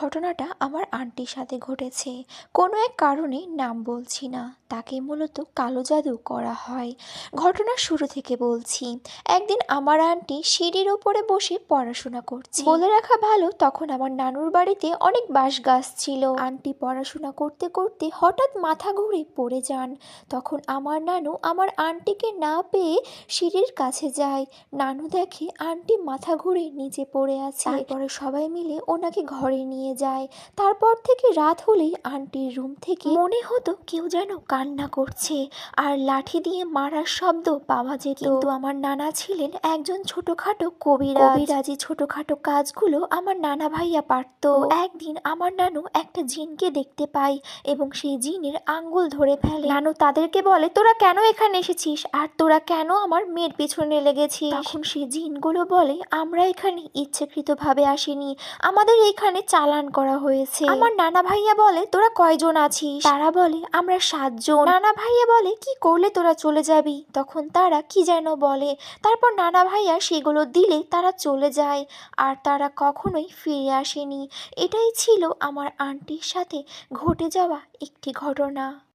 ঘটনাটা আমার আন্টির সাথে ঘটেছে। কোনো এক কারণে নাম বলছি না, তাকে মূলত কালো জাদু করা হয়। ঘটনার শুরু থেকে বলছি, একদিন আমার আন্টি সিঁড়ির ওপরে বসে পড়াশোনা করছে। বলে রাখা ভালো, তখন আমার নানুর বাড়িতে অনেক বাঁশ গাছ ছিল। আন্টি পড়াশোনা করতে করতে হঠাৎ মাথা ঘুরে পড়ে যান। তখন আমার নানু আমার আন্টিকে না পেয়ে সিঁড়ির কাছে যায়। নানু দেখে আন্টি মাথা ঘুরে নিচে পড়ে আছে। তারপরে সবাই মিলে ওনাকে ঘরে নিয়ে যায়। তারপর থেকে রাত হলেই আন্টির রুম থেকে মনে হতো কেউ যেন কান্না করছে আর লাঠি দিয়ে মারার শব্দ পাওয়া যেত। কিন্তু আমার নানা ছিলেন একজন ছোটখাটো কবিরাজ। কবিরাজি ছোটখাটো কাজগুলো আমার নানা ভাইয়া পারতো। একদিন আমার নানু একটা জিনকে দেখতে পাই এবং সেই জিনের আঙ্গুল ধরে ফেলে। নানু, তাদেরকে বলে, তোরা কেন এখানে এসেছিস? আর তোরা কেন আমার মেয়ের পিছনে লেগেছিস? তখন সেই জিনগুলো বলে, আমরা এখানে ইচ্ছাকৃতভাবে আসিনি। আমাদের এখানে চালান করা হয়েছে। আমার নানা ভাইয়া বলে তোরা কয়জন আছিস? তারা বলে আমরা সাতজন। নানা ভাইয়া বলে কি করলে তোরা চলে যাবি? তখন তারা কি যেন বলে? তারপর নানা ভাইয়া সেগুলো দিলে তারা চলে যায় আর তারা কখনোই ফিরে আসেনি। এটাই ছিল আমার আন্টির সাথে ঘটে যাওয়া একটি ঘটনা।